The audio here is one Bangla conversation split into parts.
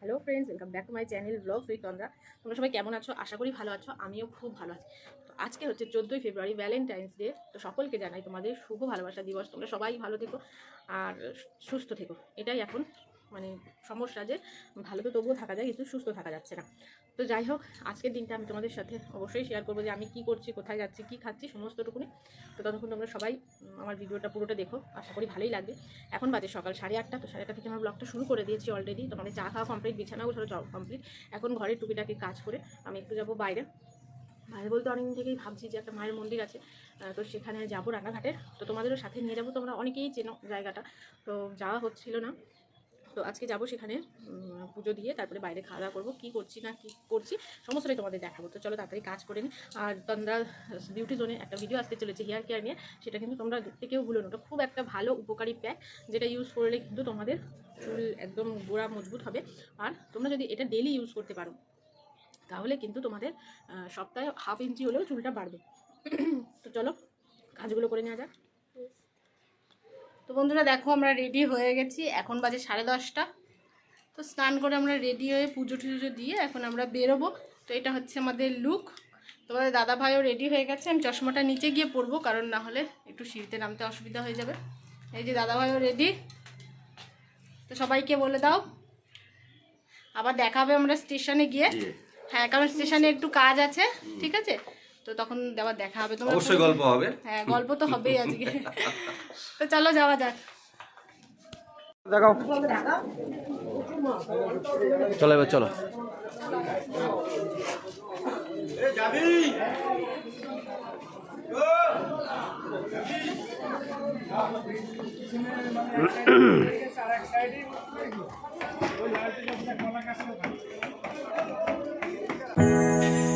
Hello friends welcome back to my channel blog with Tandra তোমরা সবাই কেমন আছো? আশা করি ভালো আছো, আমিও খুব ভালো আছি। তো আজকে হচ্ছে চোদ্দোই ফেব্রুয়ারি ভ্যালেন্টাইন্স ডে তো সকলকে জানাই তোমাদের শুভ ভালোবাসা দিবস। তোমরা সবাই ভালো থেকো আর সুস্থ থেকো। এটাই এখন মানে সমস্যা যে ভালো তো তবুও থাকা যায়, কিন্তু সুস্থ থাকা যাচ্ছে না। তো যাই হোক, আজকের দিনটা আমি তোমাদের সাথে অবশ্যই শেয়ার করব যে আমি কি করছি, কোথায় যাচ্ছি, কি খাচ্ছি, সমস্তটুকুনি। তো ততক্ষণ তোমরা সবাই আমার ভিডিওটা পুরোটা দেখো। আশা করি ভালোই লাগবে। এখন বাজে সকাল সাড়ে আটটা, তো সাড়ে আটটা থেকে আমার ব্লগটা শুরু করে দিয়েছি অলরেডি তোমাদের চা খাওয়া কমপ্লিট বিছানা গোছানো কমপ্লিট এখন ঘরের টুকিটাকি কাজ করে আমি একটু যাব বাইরে। বাইরে বলতে অনেকদিন থেকেই ভাবছি যে একটা মায়ের মন্দির আছে তো সেখানে যাব রানাঘাটে তো তোমাদেরও সাথে নিয়ে যাব, তোমরা অনেকেই চেনো জায়গাটা। তো যাওয়া হচ্ছিল না। তো আজকে যাব সেখানে পুজো দিয়ে, তারপরে বাইরে খাওয়া দাওয়া করব, কী করছি না কী করছি, সমস্তটাই তোমাদের দেখাবো। তো চলো তাড়াতাড়ি কাজ করে নিই আর তন্দ্রা বিউটি জোনে একটা ভিডিও আসতে চলেছে হেয়ার কেয়ার নিয়ে। সেটা কিন্তু তোমরা দেখতে কেউ ভুলো না। ওটা খুব একটা ভালো উপকারী প্যাক যেটা ইউজ করলে কিন্তু তোমাদের চুল একদম গোড়া মজবুত হবে। আর তোমরা যদি এটা ডেলি ইউজ করতে পারো, তাহলে কিন্তু তোমাদের সপ্তাহে হাফ ইঞ্চি হলেও চুলটা বাড়বে। তো চলো, কাজগুলো করে নেওয়া যাক। তো বন্ধুরা দেখো আমরা রেডি হয়ে গেছি। এখন বাজে সাড়ে দশটা। তো স্নান করে আমরা রেডি হয়ে পুজো টুজো দিয়ে এখন আমরা বেরোবো। তো এটা হচ্ছে আমাদের লুক তোমাদের দাদা ভাইও রেডি হয়ে গেছে। আমি চশমাটা নিচে গিয়ে পরবো কারণ না হলে একটু সিঁড়িতে নামতে অসুবিধা হয়ে যাবে। এই যে দাদা ভাইও রেডি তো সবাইকে বলে দাও। আবার দেখাবে আমরা স্টেশনে গিয়ে। হ্যাঁ কারণ স্টেশনে একটু কাজ আছে ঠিক আছে? তো তখন আবার দেখা হবে। তোমার অবশ্যই গল্প হবে। হ্যাঁ গল্প তো হবেই আজকে। তো চলো যাওয়া যাক। দেখাও। চলো এবার চলো। পাঁচশো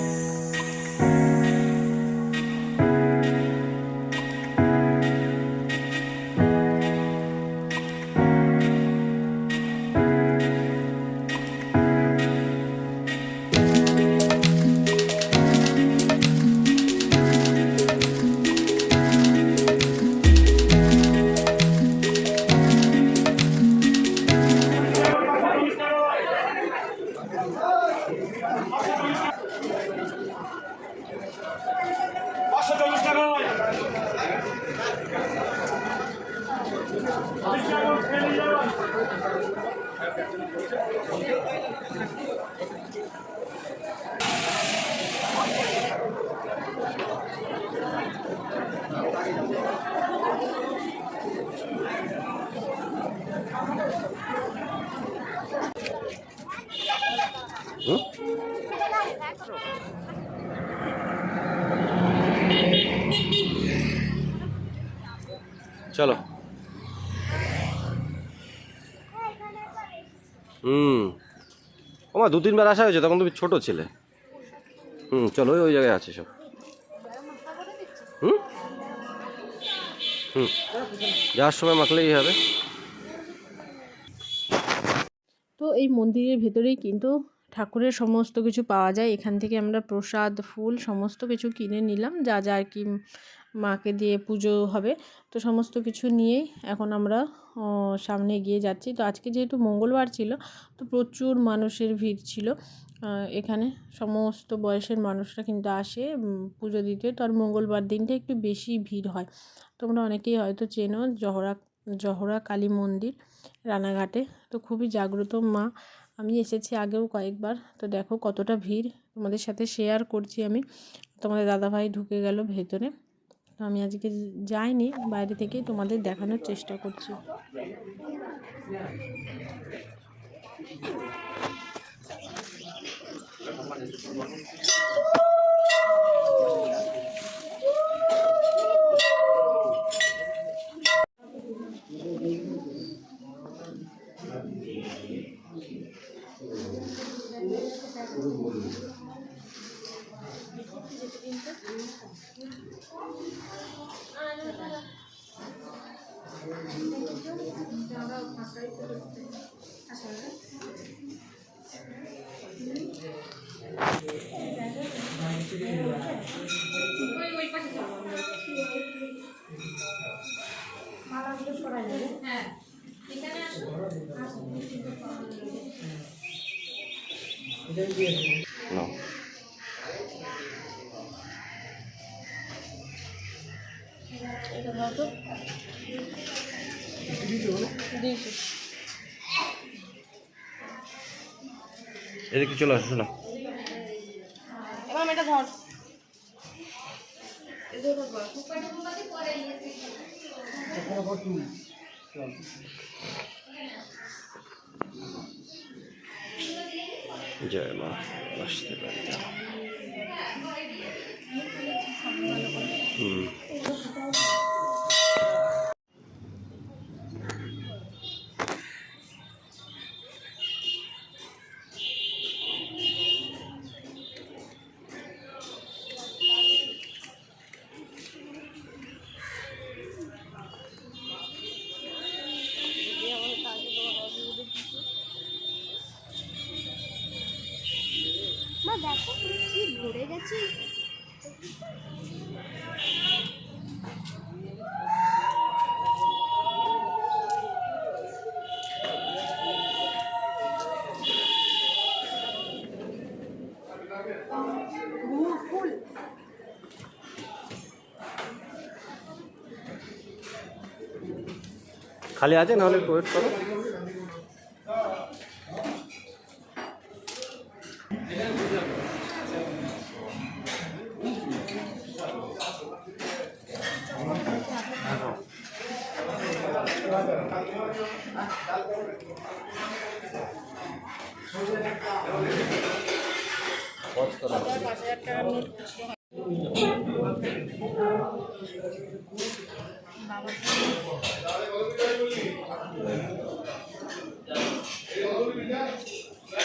চলো হুম ওমা দু তিনবার আসা হয়েছে, তখন তুমি ছোট ছেলে। হুম, চলো ওই জায়গায় আছে সব। হুম? হুম। যাওয়ার সময় মাখলেই হবে। তো এই মন্দিরের ভেতরেই কিন্তু ঠাকুরের সমস্ত কিছু পাওয়া যায়। এখান থেকে আমরা প্রসাদ, ফুল, সমস্ত কিছু কিনে নিলাম। যা যা আর কি মাকে দিয়ে পুজো হবে। তো সমস্ত কিছু নিয়েই এখন আমরা সামনে এগিয়ে যাচ্ছি। তো আজকে যেহেতু মঙ্গলবার ছিল, তো প্রচুর মানুষের ভিড় ছিল। এখানে সমস্ত বয়সের মানুষরা কিন্তু আসে পুজো দিতে। তো আর মঙ্গলবার দিনটা একটু বেশি ভিড় হয়। তোমরা অনেকেই হয়তো চেনো জহরা জহরা কালী মন্দির রানাঘাটে। তো খুবই জাগ্রত মা। আমি এসেছি আগেও কয়েকবার। তো দেখো কতটা ভিড়। তোমাদের সাথে শেয়ার করছি আমি। তোমাদের দাদাভাই ঢুকে গেল ভেতরে। আমি আজকে যাইনি বাইরে থেকে তোমাদের দেখানোর চেষ্টা করছি সরাই নেবে। হ্যাঁ কি চলে আসো না এবার এটা ধর। এটা ধর জয় মা আসতে পারি হুম কি ভরে গেছে খালি আছে নাহলে ওয়েট করো।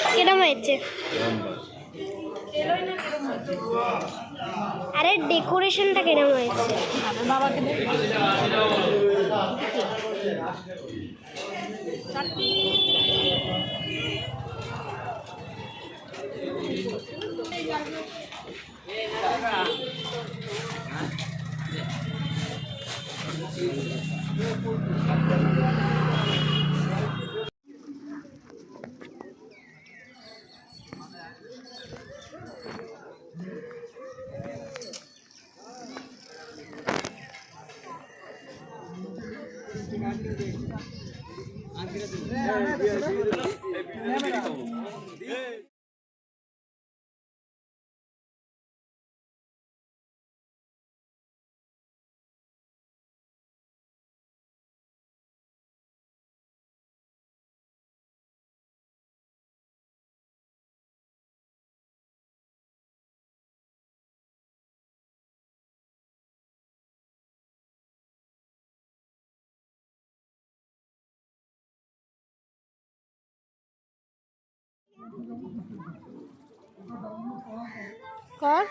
কিরম হয়েছে? আরে ডেকোরেশনটা কিরম হয়েছে? আমার বাবাকে দে কর।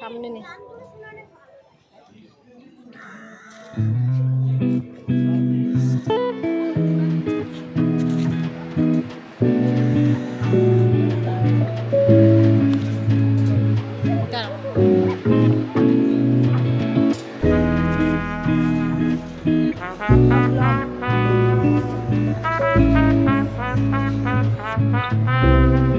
সামনে নে দাঁড়াও। নিতে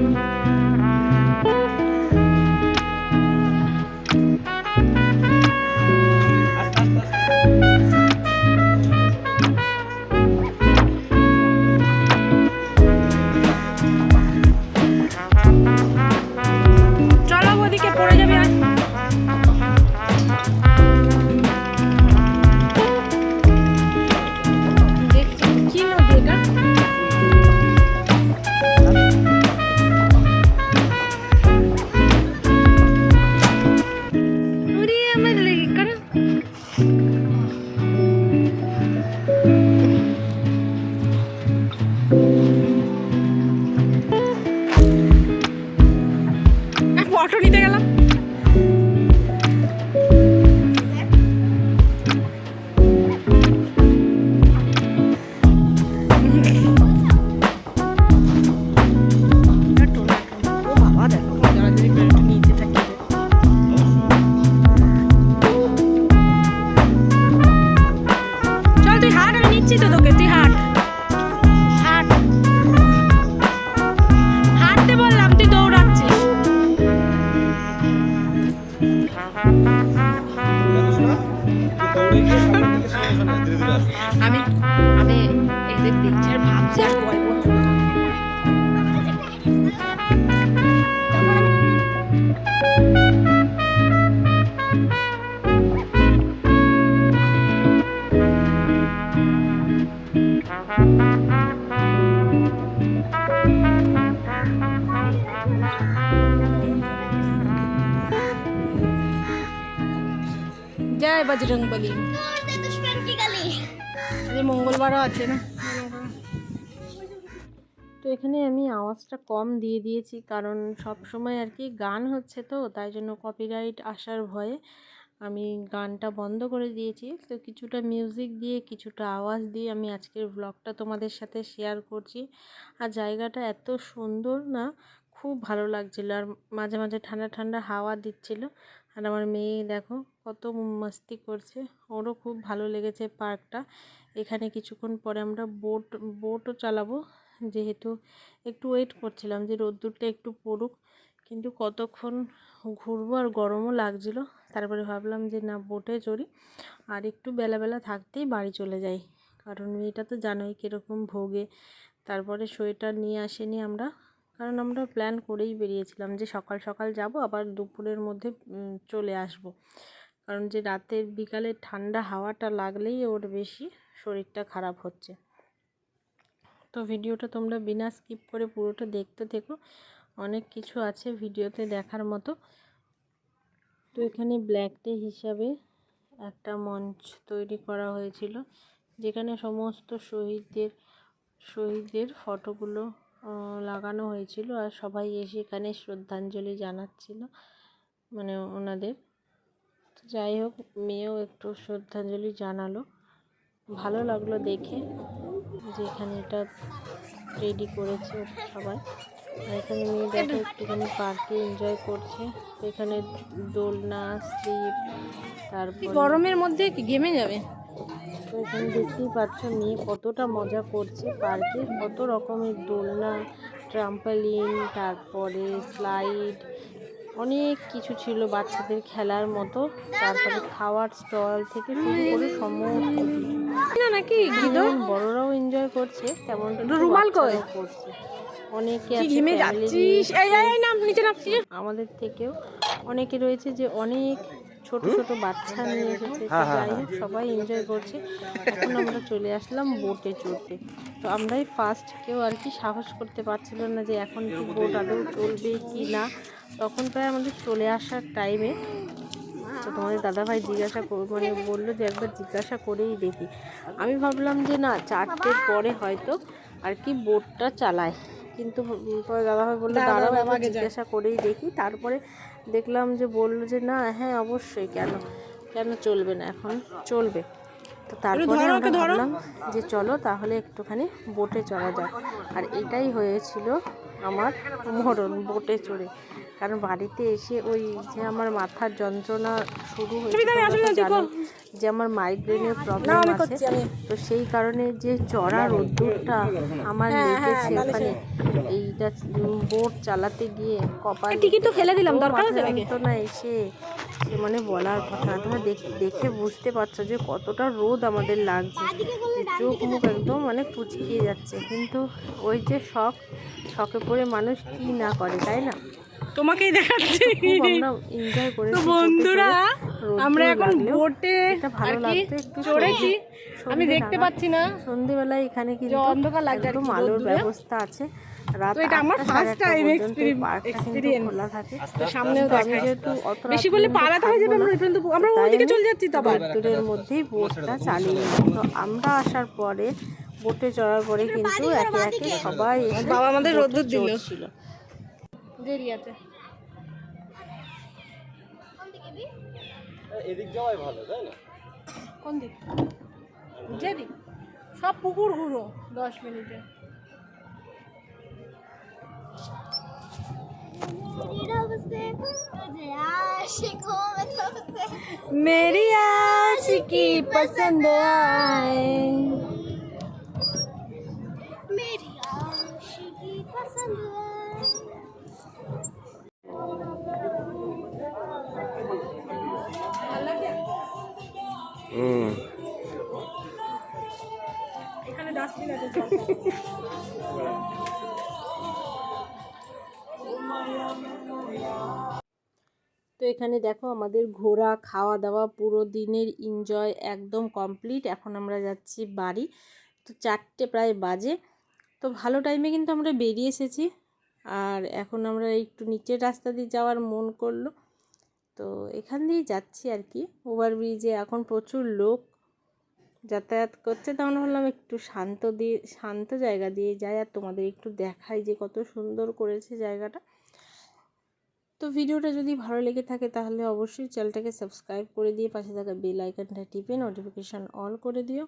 জয় বজরং বলি दुश्मन की गली আজ মঙ্গলবারও আছে না তো এখানে আমি আওয়াজটা কম দিয়ে দিয়েছি কারণ সব সময় আর কি গান হচ্ছে তো তাই জন্য কপিরাইট আসার ভয়ে আমি গানটা বন্ধ করে দিয়েছি তো কিছুটা মিউজিক দিয়ে কিছুটা আওয়াজ দিয়ে আমি আজকের ব্লগটা তোমাদের সাথে শেয়ার করছি আর জায়গাটা এত সুন্দর না খুব ভালো লাগছিল আর মাঝে মাঝে ঠান্ডা ঠান্ডা হাওয়া দিচ্ছিল আর আমার মেয়ে দেখো কত মস্তি করছে। ওরও খুব ভালো লেগেছে পার্কটা। এখানে কিছুক্ষণ পরে আমরা বোট, বোটও চালাবো। যেহেতু একটু ওয়েট করছিলাম যে রোদ্দুরটা একটু পড়ুক, কিন্তু কতক্ষণ ঘুরবো আর গরমও লাগছিল। তারপরে ভাবলাম যে না, বোটে চড়ি। আর একটু বেলাবেলা থাকতেই বাড়ি চলে যাই। কারণ মেয়েটা তো জানোই কীরকম ভোগে। তারপরে সোয়েটার নিয়ে আসেনি আমরা। কারণ আমরা প্ল্যান করেই বেরিয়েছিলাম যে সকাল সকাল যাব, আবার দুপুরের মধ্যে চলে আসব। কারণ যে রাতের বিকালে ঠান্ডা হাওয়াটা লাগলেই ওর বেশি শরীরটা খারাপ হচ্ছে। তো ভিডিওটা তোমরা বিনা স্কিপ করে পুরোটা দেখতে থেকো। অনেক কিছু আছে ভিডিওতে দেখার মতো। তো এখানে ব্ল্যাক ডে হিসাবে একটা মঞ্চ তৈরি করা হয়েছিল, যেখানে সমস্ত শহীদদের শহীদদের ফটোগুলো লাগানো হয়েছিল আর সবাই এসে এখানে শ্রদ্ধাঞ্জলি জানাচ্ছিল মানে ওনাদের। যাই হোক, মেয়েও একটু শ্রদ্ধাঞ্জলি জানালো। ভালো লাগল দেখে যে এখানে এটা রেডি করেছে সবাই। আর এখানে মেয়ে দেখো একটুখানি পার্কে এনজয় করছে। এখানে দোলনা স্লিপ তারপর গরমের মধ্যে গেমে যাবে? তো এখানে দেখতেই পাচ্ছ মেয়ে কতটা মজা করছে। পার্কে কত রকমের দোলনা ট্রাম্পালিন তারপরে স্লাইড অনেক কিছু ছিল বাচ্চাদের খেলার মতো। তারপরে খাওয়ার স্টল থেকে শুরু করে সমস্ত নাকি যেমন বড়রাও এনজয় করছে তেমন রুমাল করছে। অনেকে আমাদের থেকেও অনেকে রয়েছে যে অনেক ছোট ছোট বাচ্চা নিয়ে এসেছে। যাই হোক সবাই এনজয় করছে। এখন আমরা চলে আসলাম বোটে চড়তে। তো আমরাই ফার্স্ট কেউ আর কি সাহস করতে পারছিল না যে এখন কি বোট আদৌ চলবে কি না। তখন প্রায় আমাদের চলে আসার টাইমে তো তোমাদের দাদাভাই জিজ্ঞাসা কর মানে বলল যে একবার জিজ্ঞাসা করেই দেখি। আমি ভাবলাম যে না চারটের পরে হয়তো আর কি বোটটা চালায়। কিন্তু দাদাভাই বলল দাঁড়াও একবার জিজ্ঞাসা করেই দেখি। তারপরে দেখলাম যে বলল যে না হ্যাঁ অবশ্যই কেন? কেন চলবে না এখন? চলবে। তো তারপরে আমরা ভাবলাম যে চলো তাহলে একটুখানি বোটে চড়া যাক। আর এটাই হয়েছিল আমার মরণ বোটে চড়ে। কারণ বাড়িতে এসে ওই যে আমার মাথার যন্ত্রণা শুরু হয়েছে যে আমার মাইগ্রেনের প্রবলেম আছে। তো সেই কারণে যে চড়া রোদ্দুরটা আমার লেগেছে ওখানে এইটা বোট চালাতে গিয়ে কপাল টিকিট তো ফেলে দিলাম, দরকার আছে নাকি? না এসে সে মানে বলার কথা না। তোমরা দেখ- দেখে বুঝতে পারছ যে কতটা রোদ আমাদের লাগছে। চোখ মুখ একদম মানে কুচকিয়ে যাচ্ছে। কিন্তু ওই যে শখ শখে পড়ে মানুষ কি না করে তাই না? তোমাকেই দেখাচ্ছি। তো বন্ধুরা আমরা এখন বোটে একটু চড়েছি। আমি দেখতে পাচ্ছি না। সন্ধেবেলায় এখানে কিন্তু অন্ধকার লাগছে আর একদম আলোর ব্যবস্থা আছে। রাত এটা আমার। খোলা থাকে। সামনেও যেহেতু বেশি পালাতে হয়ে যাবে ওই পর্যন্ত চলে যাচ্ছি তো আবার মধ্যেই বোটটা চালিয়ে। তো আমরা আসার পরে বোটে চড়ার পরে কিন্তু একে একে সবাই বাবা আমাদের রোদ্দুর দিল। চড়ছিল। দেরিয়াতে এদিক যাওয়াই ভালো তাই না কোন দিক যেদিক সব পুকুর ঘুরো দশ মিনিটে मेरी आशिकी पसंद आए তো এখানে দেখো আমাদের ঘোরা খাওয়া দাওয়া পুরো দিনের এনজয় একদম কমপ্লিট এখন আমরা যাচ্ছি বাড়ি। তো চারটে প্রায় বাজে। তো ভালো টাইমে কিন্তু আমরা বেরিয়ে এসেছি। আর এখন আমরা একটু নিচের রাস্তা দিয়ে যাওয়ার মন করল। তো এখান দিয়েই যাচ্ছি আর কি। ওভারব্রিজে এখন প্রচুর লোক। যাতায়াত করছে তখন ভাবলাম একটু শান্ত দিয়ে, শান্ত জায়গা দিয়ে যাই আর তোমাদের একটু দেখাই যে কত সুন্দর করেছে জায়গাটা। তো ভিডিওটা যদি ভালো লেগে থাকে তাহলে অবশ্যই চ্যানেলটাকে সাবস্ক্রাইব করে দিয়ে পাশে থাকা বেল আইকনটা টিপে নোটিফিকেশান অল করে দিও,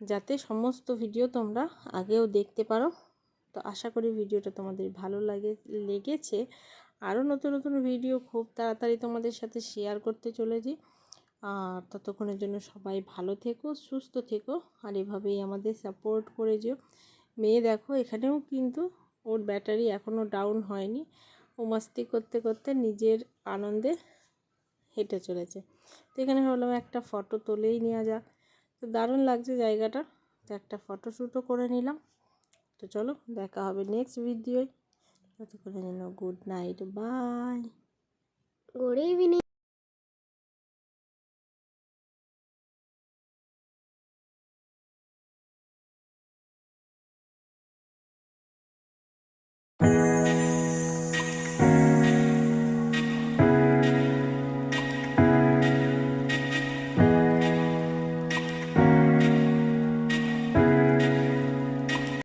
যাতে সমস্ত ভিডিও তোমরা আগেও দেখতে পারো। তো আশা করি ভিডিওটা তোমাদের ভালো লাগে, লেগেছে। আরও নতুন নতুন ভিডিও খুব তাড়াতাড়ি তোমাদের সাথে শেয়ার করতে চলেছি। আর ততক্ষণের জন্য সবাই ভালো থেকো, সুস্থ থেকো। আর এভাবেই আমাদের সাপোর্ট করে যেও। মেয়ে দেখো, এখানেও কিন্তু ওর ব্যাটারি এখনও ডাউন হয়নি। ও মাস্তি করতে করতে নিজের আনন্দে হেঁটে চলেছে। তো এখানে ভাবলাম একটা ফটো তুলেই নেওয়া যাক। তো দারুণ লাগছে জায়গাটা। তো একটা ফটোশ্যুটও করে নিলাম। তো চলো, দেখা হবে নেক্সট ভিডিওয় ততক্ষণের জন্য good night bye good evening